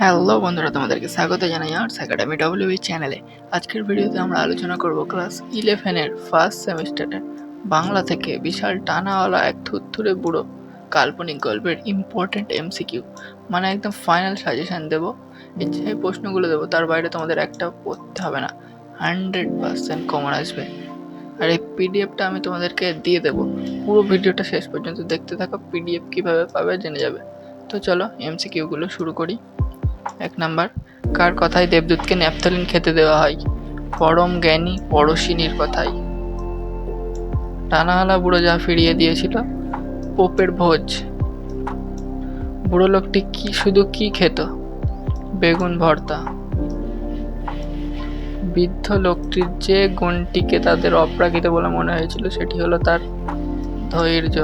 Hello বন্ধুরা, তোমাদেরকে স্বাগত জানাই আর্টস একাডেমি ডব্লিউবি চ্যানেলে আজকের ভিডিওতে আমরা আলোচনা করব ক্লাস ইলেভেনের ফার্স্ট সেমিস্টারের বাংলা থেকে বিশাল টানাওয়ালা এক থুরথুরে বুড়ো কাল্পনিক গল্পের ইম্পর্টেন্ট এমসিকিউ মানে একদম ফাইনাল সাজেশান দেবো। যে প্রশ্নগুলো দেবো, তার বাইরে তোমাদের একটা পড়তে হবে না। হান্ড্রেড পার্সেন্ট কমন আসবে। আর এই পিডিএফটা আমি তোমাদেরকে দিয়ে দেবো। পুরো ভিডিওটা শেষ পর্যন্ত দেখতে থাকো পিডিএফ কীভাবে পাবে জেনে যাবে। তো চলো এমসিকিউগুলো শুরু করি। এক নাম্বার, কার কথায় দেবদূতকে ন্যাপথলিন খেতে দেওয়া হয়? পরম জ্ঞানী পরশিনীর কথাই। টানাহালা বুড়ো যা ফিরিয়ে দিয়েছিল, পোপের ভোজ। বুড়ো লোকটি কি শুধু কি খেত? বেগুন ভর্তা। বৃদ্ধ লোকটির যে গুণটিকে তাদের অপ্রাকৃত বলে মনে হয়েছিল, সেটি হলো তার ধৈর্য।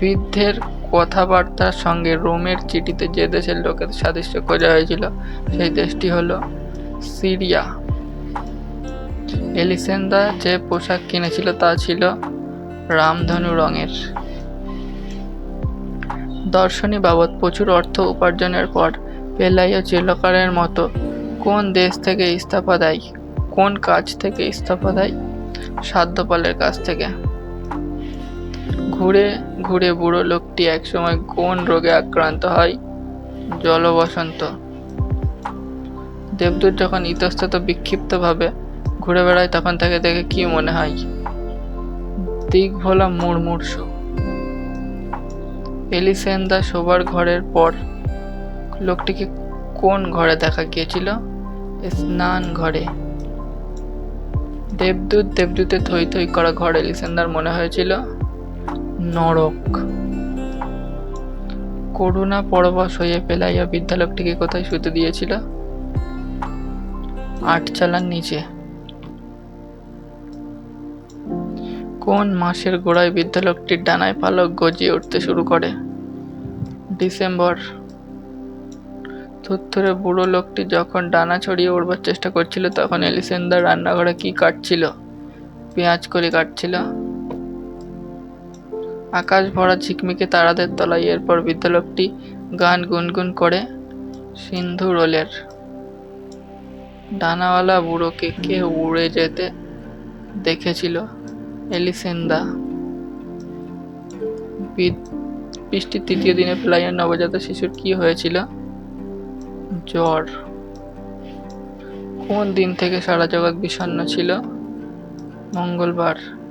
বৃদ্ধের কথাবার্তার সঙ্গে রোমের চিঠিতে যে দেশের লোকের সাদৃশ্য খোঁজা হয়েছিল, সেই দেশটি হলো সিরিয়া। এলিসেন্দা যে পোশাক কিনেছিল তা ছিল রামধনু রঙের। দর্শনী বাবদ প্রচুর অর্থ উপার্জনের পর পেলাইয়া চিলকারের মতো কোন দেশ থেকে ইস্তফা দেয়, কোন কাজ থেকে ইস্তফা দেয়, সাধ্যপালের কাছ থেকে। ঘুরে ঘুরে বুড়ো লোকটি একসময় কোন রোগে আক্রান্ত হয়? জলবসন্ত। দেবদূত যখন ইতস্তত বিক্ষিপ্তভাবে ঘুরে বেড়ায়, তখন তাকে দেখে কি মনে হয়? দিক ভোলা মুড়মুড়সু এলিসেন্দা শোবার ঘরের পর লোকটিকে কোন ঘরে দেখা গিয়েছিল? স্নান ঘরে। দেবদূত দেবদূতে থই থই করা ঘর এলিসেন্দার মনে হয়েছিল। নরক। করুণা পরবশ হয়ে পেলাইয়া বিদ্যালোকটিকে কোথায় শুতে দিয়েছিল? আটচালার নিচে। কোন মাসের গোড়ায় বিদ্যালোকটির ডানায় পালক গজিয়ে উঠতে শুরু করে? ডিসেম্বর। থুত্থুরে বুড়ো লোকটি যখন ডানা ছড়িয়ে উঠবার চেষ্টা করছিল, তখন এলিসেন্দার রান্নাঘরে কি কাটছিল? পেঁয়াজ কলি কাটছিল? আকাশ ভরা ঝিকমিকে তারাদের তলায়, এরপর বিদ্যালোকটি গান গুনগুন করে সিন্ধু রোলের ডানাওয়ালা বুড়োকে কে উড়ে যেতে দেখেছিল এলিসেন্দা। বৃষ্টির তৃতীয় দিনে প্লাইয়ের নবজাত শিশুর কি হয়েছিল? জ্বর। কোন দিন থেকে সারা জগৎ বিষণ্ণ ছিল? মঙ্গলবার।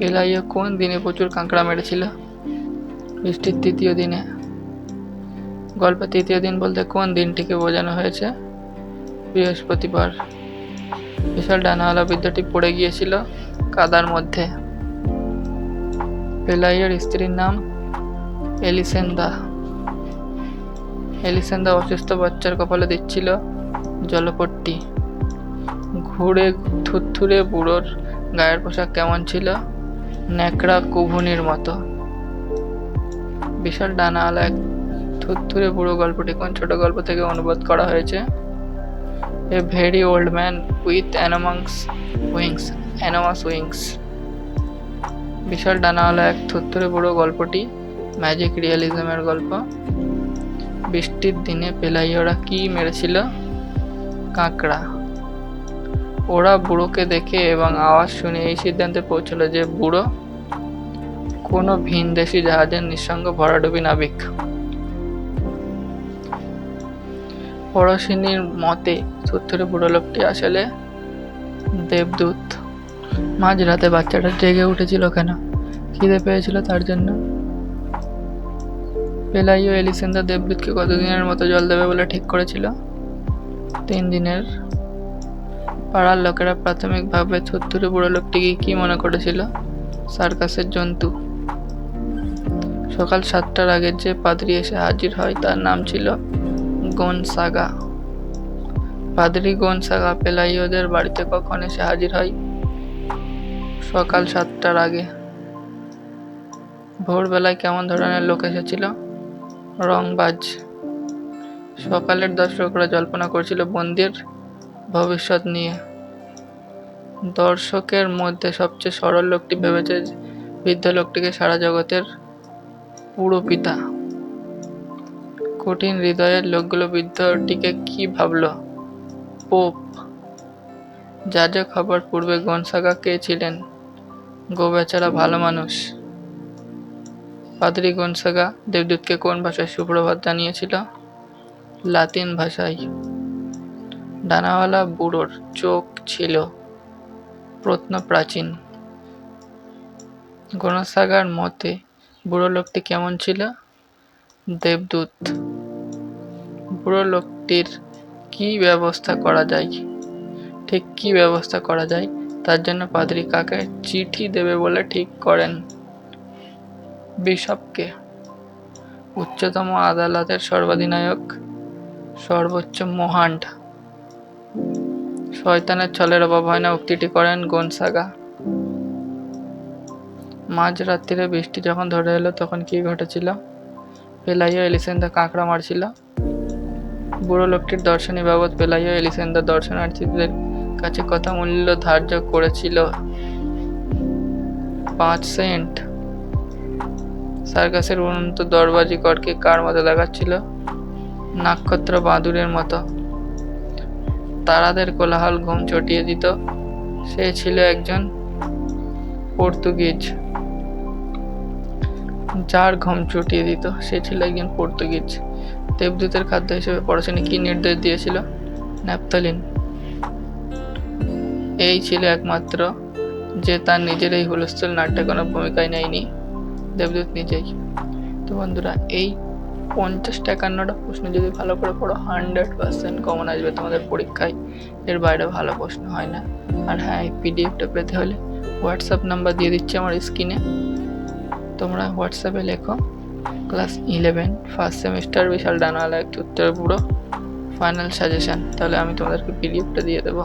এলাইয়া কোন দিনে প্রচুর কাঁকড়া মেরেছিল? বৃষ্টির তৃতীয় দিনে। গল্পের তৃতীয় দিন বলতে কোন দিনটিকে বোঝানো হয়েছে? বৃহস্পতিবার। বিশাল ডানাওয়ালা বিদ্যাটি পড়ে গিয়েছিল কাদার মধ্যে। পেলাইয়ের স্ত্রীর নাম এলিসেন্দা। এলিসেন্দা অসুস্থ বাচ্চার কপালে দিচ্ছিল জলপট্টি। ঘুরে থুরথুরে বুড়োর গায়ের পোশাক কেমন ছিল? ন্যাকড়া কুভুনির মতো। বিশাল ডানাওয়ালা এক থুরথুরে বুড়ো গল্পটি কোন ছোট গল্প থেকে অনুবাদ করা হয়েছে? A very old man with enormous wings, enormous wings. বিশাল ডানাওয়ালা এক থুরথুরে বুড়ো গল্পটি ম্যাজিক রিয়েলিজমের গল্প। বৃষ্টির দিনে পেলাইয়রা কি মেরেছিল? কাঁকড়া। ওরা বুড়োকে দেখে এবং আওয়াজ শুনে এই সিদ্ধান্তে পৌঁছলো যে বুড়ো কোনো ভিনদেশি জাহাজের নিঃসঙ্গ ভরাডুবি নাবিক। পরশিনীর মতে সত্তরে বুড়ো লোকটি আসলে দেবদূত। মাঝরাতে বাচ্চাটা জেগে উঠেছিল কেন? খিদে পেয়েছিল তার জন্য। পেলাইও এলিসেন্দা দেবদূতকে কতদিনের মতো জল দেবে বলে ঠিক করেছিল? তিন দিনের পাড়ার লোকেরা প্রাথমিকভাবে থুত্তুরে বুড়ো লোকটিকে কি মনে করেছিল? সার্কাসের জন্তু। সকাল সাতটার আগে যে পাদ্রি এসে হাজির হয়, তার নাম ছিল গনসাগা। পাদ্রি গনসাগা পেলাইওদের বাড়িতে কখন এসে হাজির হয়? সকাল সাতটার আগে। ভোরবেলায় কেমন ধরনের লোক এসেছিল? রংবাজ। সকালের দর্শকরা জল্পনা করছিল বন্দির ভবিষ্যৎ নিয়ে। দর্শকের মধ্যে সবচেয়ে সরল লোকটি ভেবেছে যে বৃদ্ধ লোকটিকে সারা জগতের পুরো পিতা। কঠিন হৃদয়ের লোকগুলো বৃদ্ধটিকে কি ভাবলো? পোপ, যাজক খবর পূর্বে গনসাগা কে ছিলেন? গো বেচারা ভালো মানুষ। পাদ্রি গনসাগা দেবদূতকে কোন ভাষায় সুপ্রভাত জানিয়েছিল? লাতিন ভাষায়। ডানাওয়ালা বুড়োর চোখ ছিল প্রত্ন প্রাচীন গণসাগার মতে বুড়ো লোকটি কেমন ছিল? দেবদূত, বুড়ো লোকটির কি ব্যবস্থা করা যায়? ঠিক কি ব্যবস্থা করা যায়? তার জন্য পাদ্রী কাকে চিঠি দেবে বলে ঠিক করেন। বিশপকে, উচ্চতম আদালতের সর্বাধিনায়ক, সর্বোচ্চ মহান্ড শয়তানের ছলের অভাব হয় না, উক্তিটি করেন গনসাগা। মাঝরাত্রিরে বৃষ্টি যখন ধরে এলো, তখন কি ঘটেছিল? পেলাইও এলিসেন্দা কাঁকড়া মারছিল। বুড়ো লোকটির দর্শনী বাবদ পেলাইও এলিসেন্দা দর্শনার্থীদের কাছে কত মূল্য ধার্য করেছিল। পাঁচ সেন্ট। সার্কাসের উন্নত দরবাজি করকে কার মতো দেখাচ্ছিল? নক্ষত্র বাঁদুরের মতো। তারাদের কোলাহল ঘুম চটিয়ে দিত। সে ছিল একজন পর্তুগিজ। যার ঘুম চটিয়ে দিত, সে ছিল একজন পর্তুগিজ। দেবদূতের খাদ্য হিসেবে পড়াশোনা কি নির্দেশ দিয়েছিল? ন্যাপথলিন। এই ছিল একমাত্র, যে তার নিজের এই হুলস্থুল নাট্যে কোনো ভূমিকায় নেয়নি। দেবদূত নিজেই। তো বন্ধুরা, এই পঞ্চাশটা একান্নটা প্রশ্ন যদি ভালো করে পড়ো হান্ড্রেড পার্সেন্ট কমন আসবে তোমাদের পরীক্ষায়। এর বাইরে ভালো প্রশ্ন হয় না। আর হ্যাঁ এই পিডিএফটা পেতে হলে হোয়াটসঅ্যাপ নাম্বার দিয়ে দিচ্ছি আমার স্ক্রিনে তোমরা হোয়াটসঅ্যাপে লেখো ক্লাস ইলেভেন ফার্স্ট সেমিস্টার বিশাল ডানাওয়ালা একটি উত্তর পুরো ফাইনাল সাজেশন তাহলে আমি তোমাদেরকে পিডিএফটা দিয়ে দেবো।